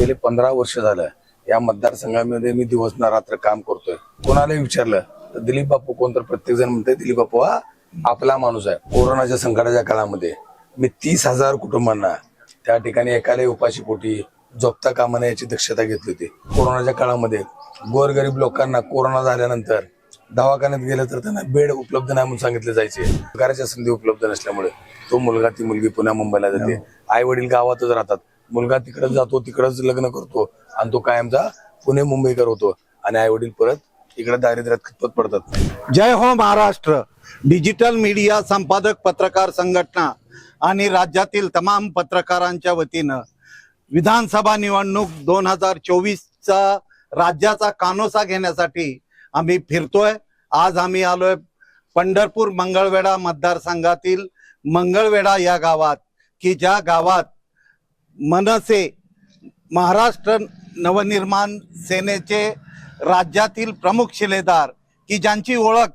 गेले पंधरा वर्ष झालं. या मतदारसंघामध्ये मी दिवस ना रात्र काम करतोय. कोणालाही विचारलं तर दिलीप बापू कोण? तर प्रत्येक जण म्हणते दिलीप बापू हा आपला माणूस आहे. कोरोनाच्या संकटाच्या काळामध्ये मी तीस हजार कुटुंबांना त्या ठिकाणी एकाला उपाशी पोटी झोपता कामा नये याची दक्षता घेतली होती. कोरोनाच्या काळामध्ये गोरगरीब लोकांना कोरोना झाल्यानंतर दवाखान्यात गेलं तर त्यांना बेड उपलब्ध नाही म्हणून सांगितले जायचे. घराच्या संधी उपलब्ध नसल्यामुळे तो मुलगा ती मुलगी पुण्या मुंबईला जाते. आई वडील गावातच राहतात. मुलगा तिकडच जातो तिकडंच लग्न करतो आणि तो कायमचा पुणे मुंबईकर होतो. आणि आई वडील परत इकडे दारिद्र्यात खतपत पडतात. जय हो महाराष्ट्र. डिजिटल मीडिया संपादक पत्रकार संघटना आणि राज्यातील तमाम पत्रकारांच्या वतीनं विधानसभा निवडणूक दोन हजार चोवीसचा राज्याचा कानोसा घेण्यासाठी आम्ही फिरतोय. आज आम्ही आलोय पंढरपूर मंगळवेढा मतदारसंघातील मंगळवेढा या गावात की ज्या गावात मनसे महाराष्ट्र नवनिर्माण सेनेचे राज्यातील प्रमुख शिलेदार की ज्यांची ओळख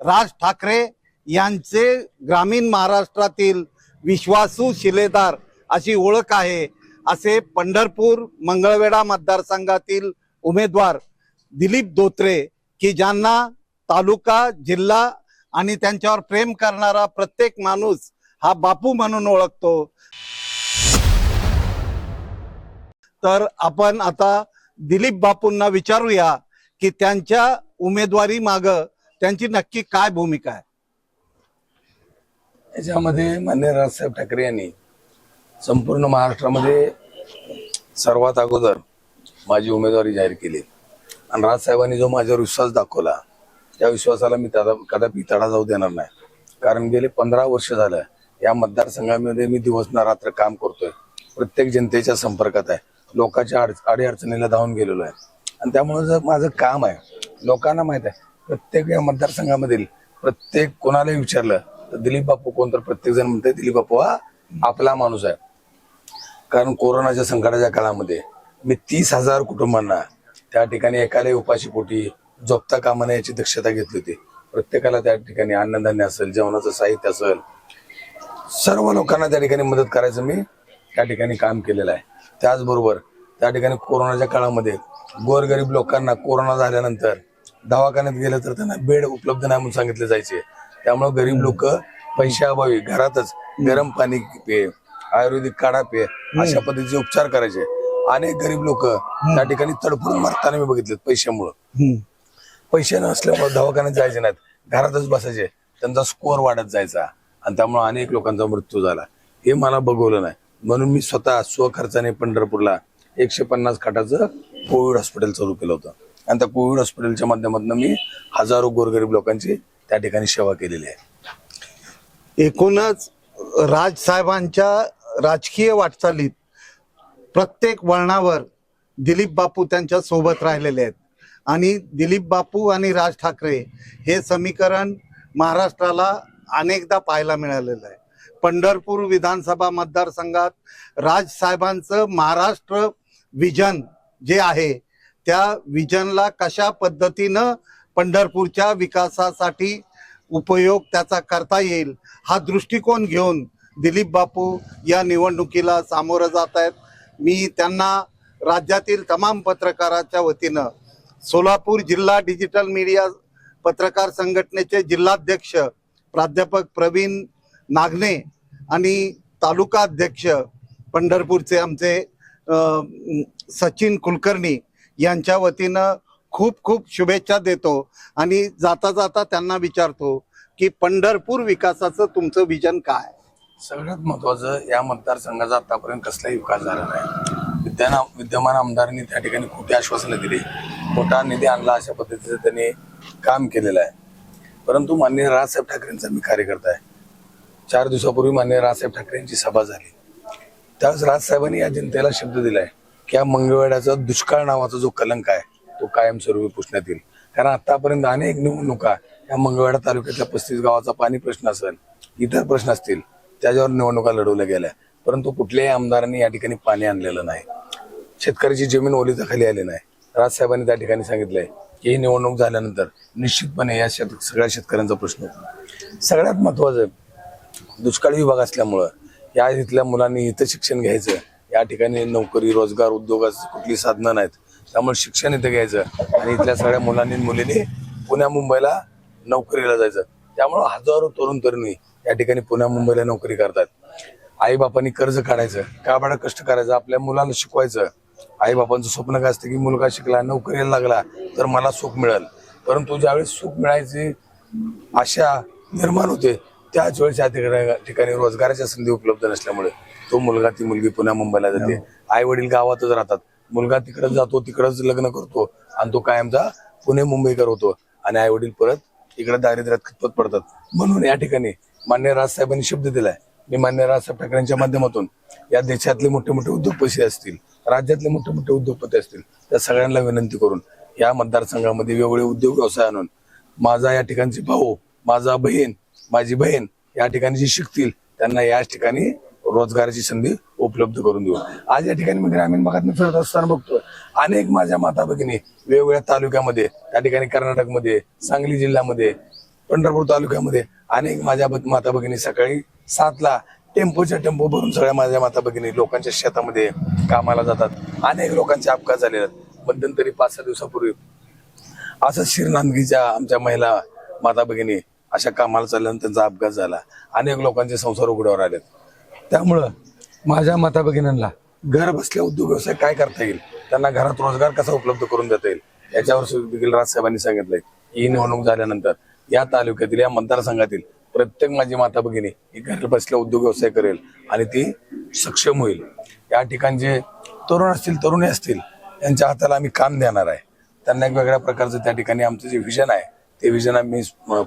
राज ठाकरे यांचे ग्रामीण महाराष्ट्रातील विश्वासू शिलेदार अशी ओळख आहे असे पंढरपूर मंगळवेढा मतदारसंघातील उमेदवार दिलीप धोत्रे की ज्यांना तालुका जिल्हा आणि त्यांच्यावर प्रेम करणारा प्रत्येक माणूस हा बापू म्हणून ओळखतो. तर आपण आता दिलीप बापूंना विचारूया की त्यांच्या उमेदवारी माग त्यांची नक्की काय भूमिका आहे? याच्यामध्ये मान्य राजसाहेब ठाकरे यांनी संपूर्ण महाराष्ट्रामध्ये सर्वात अगोदर माझी उमेदवारी जाहीर केली. आणि राजसाहेबांनी जो माझ्यावर विश्वास दाखवला त्या विश्वासाला मी त्याला कदापि तडा जाऊ देणार नाही. कारण गेले पंधरा वर्ष झालं या मतदारसंघामध्ये मी दिवस ना रात्र काम करतोय. प्रत्येक जनतेच्या संपर्कात आहे. लोकांच्या अड अडीअडचणीला धावून गेलेलो आहे. आणि त्यामुळे जर माझं काम आहे लोकांना माहीत आहे प्रत्येक या मतदारसंघामधील प्रत्येक कोणालाही विचारलं तर दिलीप बापू कोण? तर प्रत्येक जण म्हणते दिलीप बापू हा आपला माणूस आहे. कारण कोरोनाच्या संकटाच्या काळामध्ये मी तीस हजार कुटुंबांना त्या ठिकाणी एकाला उपाशी पोटी झोपता कामा नये याची दक्षता घेतली होती. प्रत्येकाला त्या ठिकाणी अन्नधान्य असेल जेवणाचं साहित्य असेल सर्व लोकांना त्या ठिकाणी मदत करायचं मी त्या ठिकाणी काम केलेलं आहे. त्याचबरोबर त्या ठिकाणी कोरोनाच्या काळामध्ये गोरगरीब लोकांना कोरोना झाल्यानंतर दवाखान्यात गेलं तर त्यांना बेड उपलब्ध नाही म्हणून सांगितले जायचे. त्यामुळे गरीब लोक पैशाअभावी घरातच गरम पाणी पे आयुर्वेदिक काढा पे अशा पद्धतीचे उपचार करायचे. अनेक गरीब लोक त्या ठिकाणी तडफडून मरताना मी बघितलेत पैशामुळं. पैसे नसल्यामुळे दवाखान्यात जायचे नाहीत. घरातच बसायचे. त्यांचा स्कोअर वाढत जायचा. आणि त्यामुळे अनेक लोकांचा मृत्यू झाला. हे मला बघवलं नाही. म्हणून मी स्वतः स्वखर्चाने पंढरपूरला एकशे पन्नास खाटाचं कोविड हॉस्पिटल चालू केलं होतं. आणि त्या कोविड हॉस्पिटलच्या माध्यमातून मी हजारो गोरगरीब लोकांची त्या ठिकाणी सेवा केलेली आहे. एकूणच राजसाहेबांच्या राजकीय वाटचालीत प्रत्येक वळणावर दिलीप बापू त्यांच्यासोबत राहिलेले आहेत. आणि दिलीप बापू आणि राज ठाकरे हे समीकरण महाराष्ट्राला अनेकदा पाहायला मिळालेलं आहे. पंढरपूर विधानसभा मतदारसंघात राजसाहेबांचं महाराष्ट्र विजन जे आहे त्या विजनला कशा पद्धतीनं पंढरपूरच्या विकासासाठी उपयोग त्याचा करता येईल हा दृष्टिकोन घेऊन दिलीप बापू या निवडणुकीला सामोरं जात आहेत. मी त्यांना राज्यातील तमाम पत्रकाराच्या वतीनं सोलापूर जिल्हा डिजिटल मीडिया पत्रकार संघटनेचे जिल्हाध्यक्ष प्राध्यापक प्रवीण नागने आणि तालुका अध्यक्ष पंढरपूरचे आमचे सचिन कुलकर्णी यांच्या वतीनं खूप खूप शुभेच्छा देतो आणि जाता जाता त्यांना विचारतो की पंढरपूर विकासाचं तुमचं विजन काय? सगळ्यात महत्वाचं या मतदारसंघाचा आतापर्यंत कसलाही विकास झाला नाही. विद्याना विद्यमान आमदारांनी त्या ठिकाणी खोटी आश्वासनं दिली. मोठा निधी आणला अशा पद्धतीचं त्यांनी काम केलेलं आहे. परंतु माननीय राजसाहेब ठाकरेंचा मी कार्यकर्ता आहे. चार दिवसापूर्वी माननीय राजसाहेब ठाकरेंची सभा झाली. त्यावेळेस राजसाहेबांनी या जनतेला शब्द दिलाय की या मंगळवेड्याचा दुष्काळ नावाचा जो कलंक आहे तो कायमस्वरूपी पुसण्यात येईल. कारण आतापर्यंत अनेक निवडणुका या मंगळवेढा तालुक्यातल्या पस्तीस गावाचा पाणी प्रश्न असेल इतर प्रश्न असतील त्याच्यावर निवडणुका लढवल्या गेल्या. परंतु कुठल्याही आमदारांनी या ठिकाणी पाणी आणलेलं नाही. शेतकऱ्याची जमीन ओलीचा खाली आली नाही. राजसाहेबांनी त्या ठिकाणी सांगितलंय की ही निवडणूक झाल्यानंतर निश्चितपणे या शेत सगळ्या शेतकऱ्यांचा प्रश्न होतो. सगळ्यात महत्वाचं दुष्काळी विभाग असल्यामुळं या इथल्या मुलांनी इथं शिक्षण घ्यायचं. या ठिकाणी नोकरी रोजगार उद्योगाची कुठली साधनं नाहीत. त्यामुळे शिक्षण इथं घ्यायचं आणि इथल्या सगळ्या मुलांनी मुलींनी पुण्या मुंबईला नोकरीला जायचं. त्यामुळं हजारो तरुण तरुणी या ठिकाणी पुण्या मुंबईला नोकरी करतात. आईबापांनी कर्ज काढायचं काबाडा कष्ट करायचं आपल्या मुलाला शिकवायचं. आईबापांचं स्वप्न काय असतं की मुलगा शिकला नोकरीला लागला तर मला सुख मिळेल. परंतु ज्यावेळेस सुख मिळायची आशा निर्माण होते त्याच वेळेस या ठिकाणी ठिकाणी रोजगाराच्या संधी उपलब्ध नसल्यामुळे तो मुलगा ती मुलगी पुन्हा मुंबईला जाते. आई वडील गावातच राहतात. मुलगा तिकडे जातो तिकडच लग्न करतो आणि तो कायमचा पुणे मुंबईकर होतो आणि आई वडील परत इकडे दारिद्र्यात खतपत पडतात. म्हणून या ठिकाणी मान्य राजसाहेबांनी शब्द दिलाय. मी मान्य राजसाहेब ठाकरेंच्या माध्यमातून या देशातले मोठे मोठे उद्योगपती असतील राज्यातले मोठे मोठे उद्योगपती असतील त्या सगळ्यांना विनंती करून या मतदारसंघामध्ये वेगवेगळे उद्योग व्यवसाय आणून माझा या ठिकाणचे भाऊ माझा बहीण माझी बहीण या ठिकाणी जी शिकतील त्यांना याच ठिकाणी रोजगाराची संधी उपलब्ध करून देऊ. आज या ठिकाणी मी ग्रामीण भागात फिरत असताना बघतो अनेक माझ्या माता भगिनी वेगवेगळ्या तालुक्यामध्ये त्या ठिकाणी कर्नाटकमध्ये सांगली जिल्ह्यामध्ये पंढरपूर तालुक्यामध्ये अनेक माझ्या माता भगिनी सकाळी सातला टेम्पोच्या टेम्पो भरून सगळ्या माझ्या माता भगिनी लोकांच्या शेतामध्ये कामाला जातात. अनेक लोकांचे अपघात झाले आहेत. मध्यंतरी पाच सहा दिवसापूर्वी असं शिरनांदगीच्या आमच्या महिला माता भगिनी अशा कामाला चालल्यानं त्यांचा अपघात झाला. अनेक लोकांचे संसार उघड्यावर आलेत. त्यामुळं माझ्या माता भगिनींना घर बसल्या उद्योग व्यवसाय काय करता येईल? त्यांना घरात रोजगार कसा उपलब्ध करून देता येईल? याच्यावर देखील राजसाहेबांनी सांगितलंय. ही निवडणूक झाल्यानंतर या तालुक्यातील या मतदारसंघातील प्रत्येक माझी माता भगिनी ही घर बसल्या उद्योग व्यवसाय करेल आणि ती सक्षम होईल. या ठिकाणचे जे तरुण असतील तरुणी असतील यांच्या हाताला आम्ही काम देणार आहे. त्यांना एक वेगळ्या प्रकारचं त्या ठिकाणी आमचं जे विजन आहे ते विजन आम्ही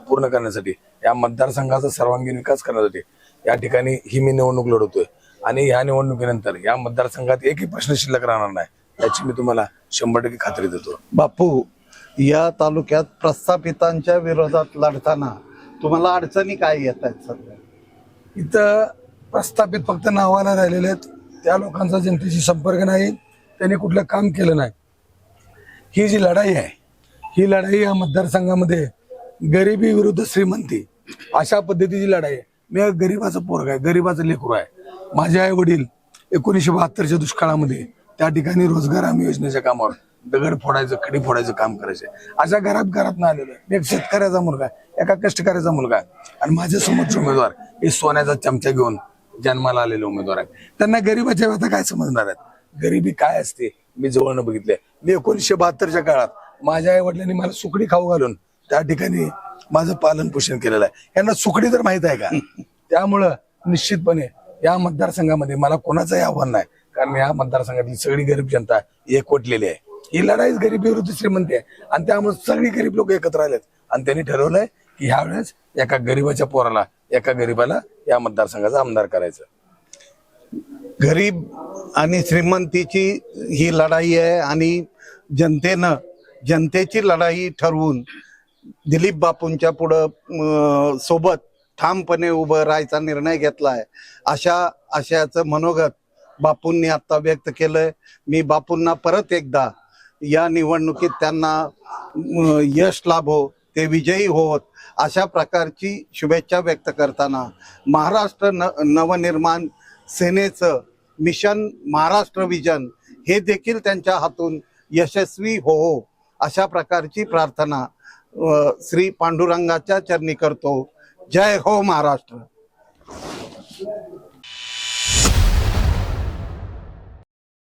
पूर्ण करण्यासाठी या मतदारसंघाचा सर्वांगीण विकास करण्यासाठी या ठिकाणी ही मी निवडणूक लढवतोय. आणि या निवडणुकीनंतर या मतदारसंघात एकही प्रश्न शिल्लक राहणार नाही याची मी तुम्हाला शंभर टक्के खात्री देतो. बापू या तालुक्यात प्रस्थापितांच्या विरोधात लढताना तुम्हाला अडचणी काय येत आहेत सध्या? इथं प्रस्थापित फक्त नावाला राहिलेले आहेत. त्या लोकांचा जनतेशी संपर्क नाही. त्यांनी कुठलं काम केलं नाही. ही जी लढाई आहे ही लढाई या मतदारसंघामध्ये गरिबी विरुद्ध श्रीमंती. अशा पद्धतीची लढाई आहे. मी गरीबाचा पोरग आहे गरीबाचं लेकरू आहे. माझे आई वडील एकोणीसशे बहात्तरच्या दुष्काळामध्ये त्या ठिकाणी रोजगार हमी योजनेच्या कामावर दगड फोडायचं खडी फोडायचं काम करायचे. अशा घरात घरात ना आलेलो मी एक शेतकऱ्याचा मुलगा एका कष्टकऱ्याचा मुलगा आहे. आणि माझ्या समोरचे उमेदवार हे सोन्याचा चमचा घेऊन जन्माला आलेले उमेदवार आहेत. त्यांना गरीबाच्या व्यथा काय समजणार आहेत? गरिबी काय असते? मी जवळनं बघितले मी एकोणीसशे बहात्तरच्या काळात माझ्या आई वडिलांनी मला सुकडी खाऊ घालून त्या ठिकाणी माझं पालन पोषण केलेलं आहे. यांना सुकडी तर माहीत आहे का? त्यामुळं निश्चितपणे या मतदारसंघामध्ये मला कोणाचंही आव्हान नाही. कारण या मतदारसंघातली सगळी गरीब जनता एकवटलेली आहे. ही लढाईच गरिबी विरुद्ध श्रीमंती आहे. आणि त्यामुळे सगळी गरीब लोक एकत्र आलेत. आणि त्यांनी ठरवलंय की ह्यावेळेस एका गरीबाच्या पोराला एका गरीबाला या मतदारसंघाचा आमदार करायचं. गरीब आणि श्रीमंतीची ही लढाई आहे आणि जनतेनं जनतेची लढाई ठरवून दिलीप बापूंच्या पुढं सोबत ठामपणे उभं राहायचा निर्णय घेतलाय. अशा आशयाचं मनोगत बापूंनी आता व्यक्त केलंय. मी बापूंना परत एकदा या निवडणुकीत त्यांना यश लाभो ते विजयी होत अशा प्रकारची शुभेच्छा व्यक्त करताना महाराष्ट्र न नवनिर्माण सेनेचं मिशन महाराष्ट्र विजन हे देखील त्यांच्या हातून यशस्वी हो. हो. अशा प्रकारची प्रार्थना श्री पांडुरंगाच्या चरणी करतो. जय हो महाराष्ट्र.